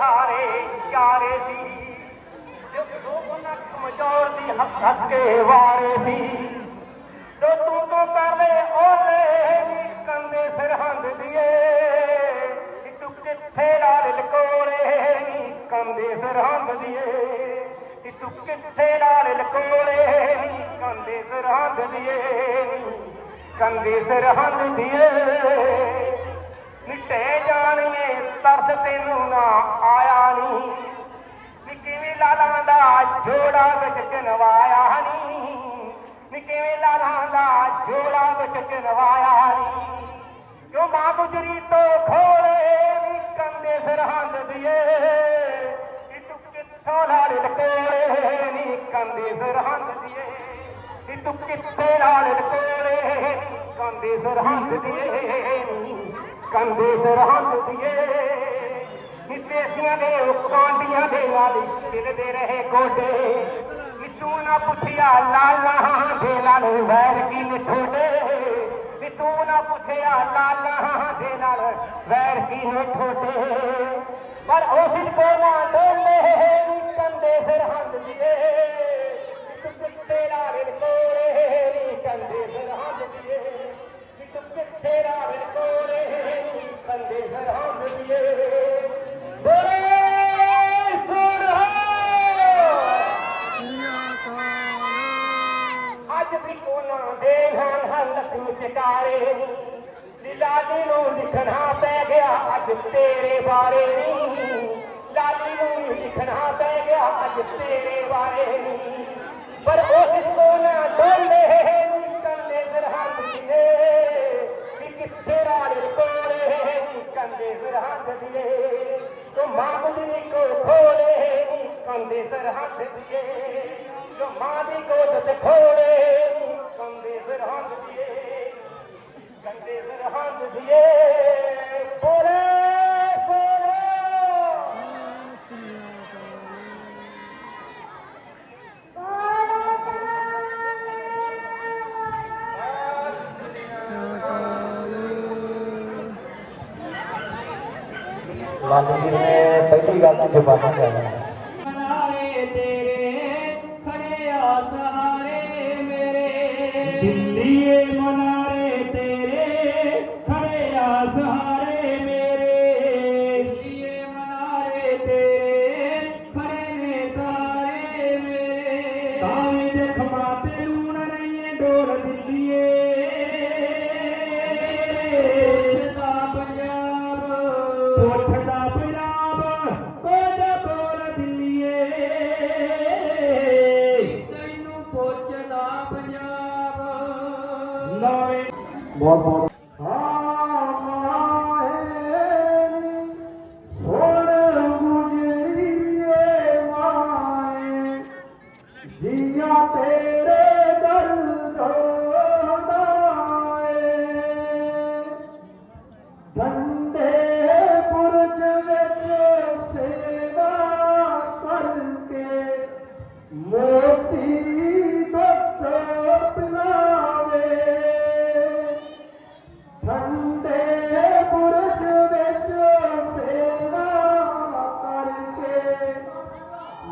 ਹਾਰੇ ਚਾਰੇ ਸੀ। ਜੋ ਕਮਜ਼ੋਰ ਦੀ ਹੱਥ ਹੱਥ ਕੇ ਵਾਰੇ ਸੀ। ਜੋ ਤੂੰ ਤੋਂ ਕਰਦੇ ਓਲੇ ਕੰਦੇ ਸਰਹੰਦ ਦੀਏ। ਨੀ ਤੂੰ ਕਿੱਥੇ ਲਾਲ ਲਕੋੜੇ ਨੀ, ਕੰਦੇ ਸਰਹੰਦ ਦੀਏ। ਨੀ ਤੂੰ ਕਿੱਥੇ ਲਾਲ ਲਕੋੜੇ ਨੀ, ਕੰਦੇ ਸਰਹੰਦ ਦੀਏ। ਨੀ ਕੰਦੇ ਸਰਹੰਦ ਦੀਏ। ਮਿਟੇ ਜਾਣੀਏ ਤਰਸ ਤੈਨੂੰ ਨਾ ਆਇਆ ਨੀ। ਨੀ ਕਿਵੇਂ ਲਾਲਾਂ ਦਾ ਜੋੜਾ ਵਿੱਚ ਚਨਵਾਇਆ ਨੀ। ਨੀ ਕਿਵੇਂ ਲਾਲਾਂ ਦਾ ਜੋੜਾ ਵਿੱਚ ਚਨਵਾਇਆ ਨੀ। ਜੋ ਮਾਂ ਗੁਜਰੀ ਤੋਂ ਖੋਲੇ ਨੀ, ਕੰਦੇ ਸਰਹੰਦ ਦੀਏ। ਨੀ ਤੂੰ ਕਿੱਥੋਂ ਲਾਲ ਲਕੋੜੇ ਨੀ, ਕੰਦੇ ਸਰਹੰਦ ਦੀਏ। ਨੀ ਤੂੰ ਕਿੱਥੇ ਨਾਲ ਲਕੋੜੇ ਨੀ, ਕੰਦੇ ਸਰਹੰਦ ਦੀਏ। ਨੀ ਕੰਦੇ ਸਰਹੰਦ ਦੀਏ ਨਿਤੇਸੀਆਂ ਦੇ ਉਹ ਦੇ ਨਾਲ ਖਿਲਦੇ ਰਹੇ ਕੋਡੇ ਨੀ ਨਾ ਪੁੱਛਿਆ ਲਾਲਾ ਦੇ ਨਾਲ ਵੈਰ ਕੀ ਨਿਠੋਡੇ। ਨੀ ਨਾ ਪੁੱਛਿਆ ਲਾਲਾ ਦੇ ਨਾਲ ਵੈਰ ਕੀ ਨਿਠੋਡੇ। ਪਰ ਉਸ ਕੋ ਨਾ ਡੋਲੇ ਨੀ ਕੰਦੇ ਸਰਹੰਦ ਦੀਏ ਨੀ ਤੂੰ ਕੋਰੇ ਨੀ ਕੰਦੇ ਸਰਹੰਦ ਦੀਏ ਨੀ ਤੂੰ ਕੋਰੇ ਤੇਰੇ ਬਾਰੇ ਲਾਲੀ ਨੂੰ ਲਿਖਣਾ ਪੈ ਗਿਆ ਅੱਜ ਤੇਰੇ ਬਾਰੇ ਨੀ ਪਰ ਉਸ ਕੋ ਨਾ ਡੋਲੇ ਨੀ ਕੰਨੇ ਸਰਹੰਦ ਦੀਏ ਨੀ ਕਿੱਥੇ ਰਾਲ ਕੋਰੇ ਨੀ ਕੰਦੇ ਸਰਹੰਦ ਦੀਏ ਤੋ ਮਾਂ ਦੀ ਕੋ ਖੋਲੇ ਨੀ ਕੰਦੇ ਸਰਹੰਦ ਦੀਏ ਜੋ ਮਾਂ ਦੀ ਗੋਦ ਤੇ ਖੋਲੇ ਨੀ ਕੰਦੇ ਸਰਹੰਦ ਦੀਏ ਕੰਦੇ ਸਰਹੰਦ ਦੀਏ ਬੋਲੇ ਲਾਲੀ ਜੀ ਨੇ ਪਹਿਲੀ ਗੱਲ ਤੇ ਜਵਾਬਾਂ ਚਾਹੀਦਾ ਮਨਾਰੇ ਤੇਰੇ ਖੜੇ ਆ ਸਹਾਰੇ ਮੇਰੇ। ਦਿੱਲੀਏ ਮਨਾਰੇ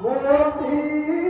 ਮੋਤੀ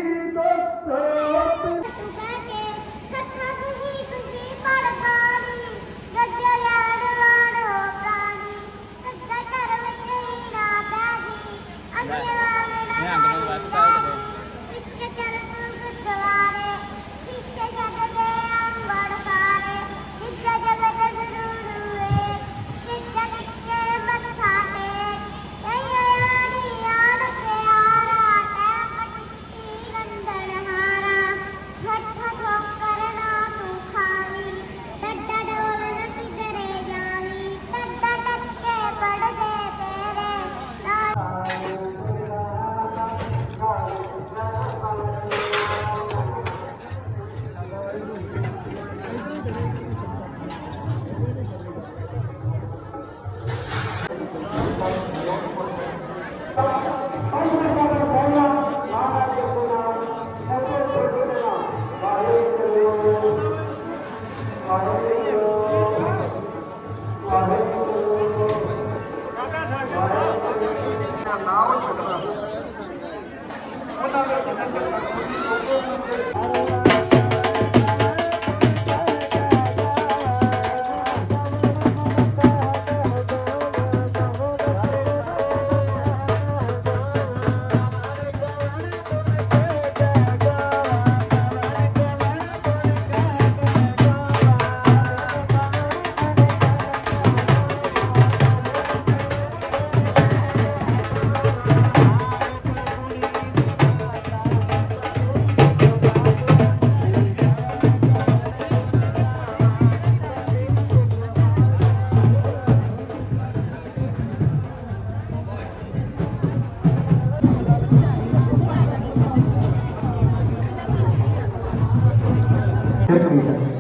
Gracias.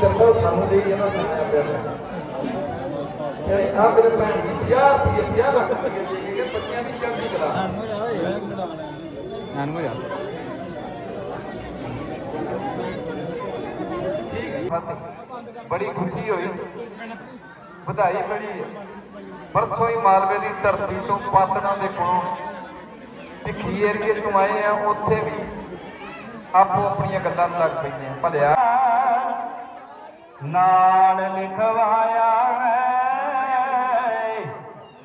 ਆਪਣੇ ਸਾਨੂੰ ਦੇ ਇਹਨਾਂ ਸੁਣਿਆ ਪਿਆ ਯਾਨੀ ਆ ਮੇਰੇ ਭੈਣ ਜੀ। 50 ਰੁਪਏ 50 ਲੱਖ ਰੁਪਏ ਦੇ ਬੱਚਿਆਂ ਦੀ ਚੜ੍ਹਦੀ ਕਲਾ ਬੜੀ ਖੁਸ਼ੀ ਹੋਈ। ਵਧਾਈ ਮਿਲੀ। ਹੈ। ਪਰਸੋਂ ਹੀ ਮਾਲਵੇ ਦੀ ਧਰਤੀ ਤੋਂ ਪਾਤੜਾਂ ਦੇ ਕੋਲੋਂ ਭਿੱਖੀ ਏਰੀਏ ਤੋਂ ਆਏ ਆ, ਉੱਥੇ ਵੀ ਆਪੋ ਆਪਣੀਆਂ ਗੱਲਾਂ ਲੱਗ ਪਈਆਂ। ਭਲਿਆ, ਨਾਲ ਲਿਖਵਾਇਆ ਹੈ,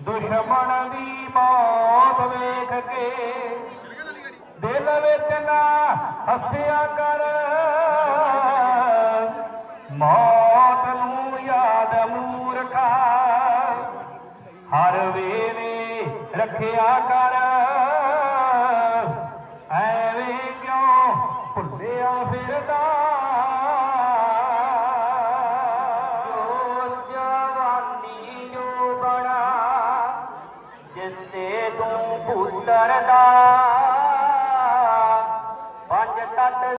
ਦੁਸ਼ਮਣ ਦੀ ਮੌਤ ਵੇਖ ਕੇ। ਦਿਲ ਵਿੱਚ ਨਾ ਹੱਸਿਆ ਕਰ। ਮੌਤ ਨੂੰ ਯਾਦ ਮੂਰਖਾ ਹਰ ਵੇਲੇ ਰੱਖਿਆ ਕਰ। ਐਵੇਂ ਕਿਉਂ ਭੁੱਲਿਆ ਫਿਰਦਾ?